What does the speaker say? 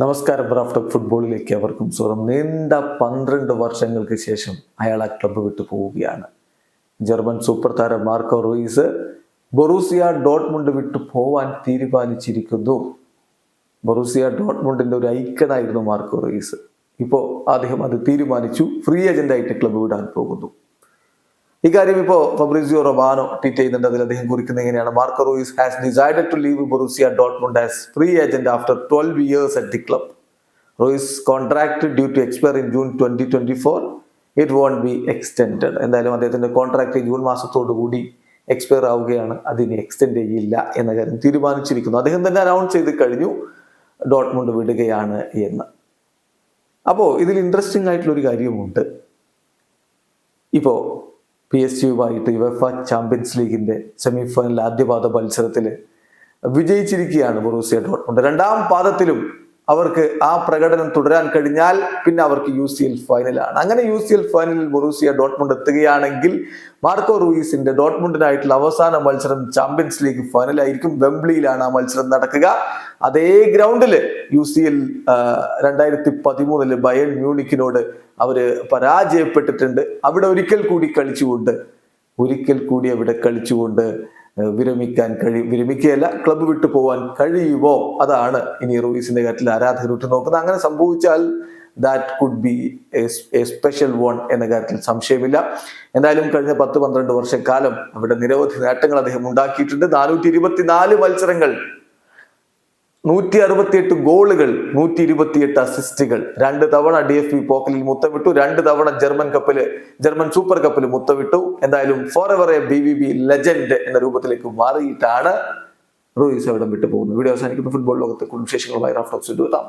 നമസ്കാരം റാഫ്റ്റർ ഫുട്ബോളിലേക്ക് അവർക്കും സ്വാഗതം. നീണ്ട പന്ത്രണ്ട് വർഷങ്ങൾക്ക് ശേഷം അയാൾ ആ ക്ലബ്ബ് വിട്ടു പോവുകയാണ്. ജർമ്മൻ സൂപ്പർ താരം മാർക്കോ റൂയിസ് ബൊറൂസിയ ഡോട്ട്മുണ്ട് വിട്ടു പോവാൻ തീരുമാനിച്ചിരിക്കുന്നു. ബൊറൂസിയ ഡോട്ട്മുണ്ടിന്റെ ഒരു ഐക്കണായിരുന്നു മാർക്കോ റൂയിസ്. ഇപ്പോൾ അദ്ദേഹം അത് തീരുമാനിച്ചു. ഫ്രീ ഏജന്റായിട്ട് ക്ലബ്ബ് വിടാൻ പോകുന്നു. ഇക്കാര്യം ഇപ്പോ ഫബ്രിസിയോ റൊബാനോ ട്വീറ്റ് ചെയ്യുന്നുണ്ട്. അതിൽ അദ്ദേഹം കുറിക്കുന്നത് എങ്ങനെയാണ്? Marco Reus has decide to leave Borussia Dortmund as free agent after twelve years at the club Reus contract due to expire in June twenty twenty four it won't be extend എന്തായാലും അദ്ദേഹത്തിന്റെ contract June മാസത്തോടു കൂടി expire ആവുകയാണ്. അതിന് extend ചെയ്യില്ല എന്ന കാര്യം തീരുമാനിച്ചിരിക്കുന്നു. അദ്ദേഹം തന്നെ അനൗൺസ് ചെയ്ത് കഴിഞ്ഞു. ഡോട്ട്മുണ്ട് വിടുകയാണ് എന്ന്. അപ്പോൾ ഇതിൽ ഇൻട്രസ്റ്റിംഗ് ആയിട്ടുള്ള ഒരു കാര്യമുണ്ട് ഇപ്പോൾ പി എസ് യുമായിട്ട് യുവഫ ചാമ്പ്യൻസ് ലീഗിന്റെ സെമി ഫൈനൽ ആദ്യപാദ മത്സരത്തിൽ വിജയിച്ചിരിക്കുകയാണ് ബൊറൂസിയ ഡോട്ട്മുണ്ട് രണ്ടാം പാദത്തിലും അവർക്ക് ആ പ്രകടനം തുടരാൻ കഴിഞ്ഞാൽ പിന്നെ അവർക്ക് യു സി എൽ ഫൈനലാണ് അങ്ങനെ യു സി എൽ ഫൈനലിൽ ബൊറൂസിയ ഡോട്ട്മുണ്ട് എത്തുകയാണെങ്കിൽ മാർക്കോ റൂയിസിന്റെ ഡോട്ട്മുണ്ടിനായിട്ടുള്ള അവസാന മത്സരം ചാമ്പ്യൻസ് ലീഗ് ഫൈനലായിരിക്കും വെംബ്ലിയിലാണ് ആ മത്സരം നടക്കുക. അതേ ഗ്രൗണ്ടിൽ യു സി എൽ രണ്ടായിരത്തി പതിമൂന്നിൽ ബയൺ മ്യൂണിക്കിനോട് അവർ പരാജയപ്പെട്ടിട്ടുണ്ട്. അവിടെ ഒരിക്കൽ കൂടി കളിച്ചുകൊണ്ട് ഒരിക്കൽ കൂടി അവിടെ കളിച്ചുകൊണ്ട് വിരമിക്കാൻ കഴിയും വിരമിക്കുകയല്ല ക്ലബ്ബ് വിട്ടു പോവാൻ കഴിയുമോ? അതാണ് ഇനി റൂയിസിന്റെ കാര്യത്തിൽ ആരാധകർ ഉറ്റു നോക്കുന്നത് അങ്ങനെ സംഭവിച്ചാൽ that could be a special one എന്ന കാര്യത്തിൽ സംശയമില്ല. എന്തായാലും കഴിഞ്ഞ പത്ത് പന്ത്രണ്ട് വർഷക്കാലം അവിടെ നിരവധി നേട്ടങ്ങൾ അദ്ദേഹം ഉണ്ടാക്കിയിട്ടുണ്ട്. നാനൂറ്റി ഇരുപത്തിനാല് മത്സരങ്ങൾ നൂറ്റി അറുപത്തിയെട്ട് ഗോളുകൾ നൂറ്റി ഇരുപത്തിയെട്ട് അസിസ്റ്റുകൾ. രണ്ട് തവണ ഡി എഫ് ബി പോക്കലിൽ മുത്തമിട്ടു രണ്ട് തവണ ജർമ്മൻ കപ്പിൽ ജർമ്മൻ സൂപ്പർ കപ്പിൽ മുത്തമിട്ടു എന്തായാലും forever A B V B legend എന്ന രൂപത്തിലേക്ക് മാറിയിട്ടാണ് റൂയിസ് അവിടം വിട്ടു പോകുന്നത്. വീഡിയോ അവസാനിക്കുന്ന. ഫുട്ബോൾ ലോകത്തെ കുടുംബ വിശേഷങ്ങളുമായി എത്താം.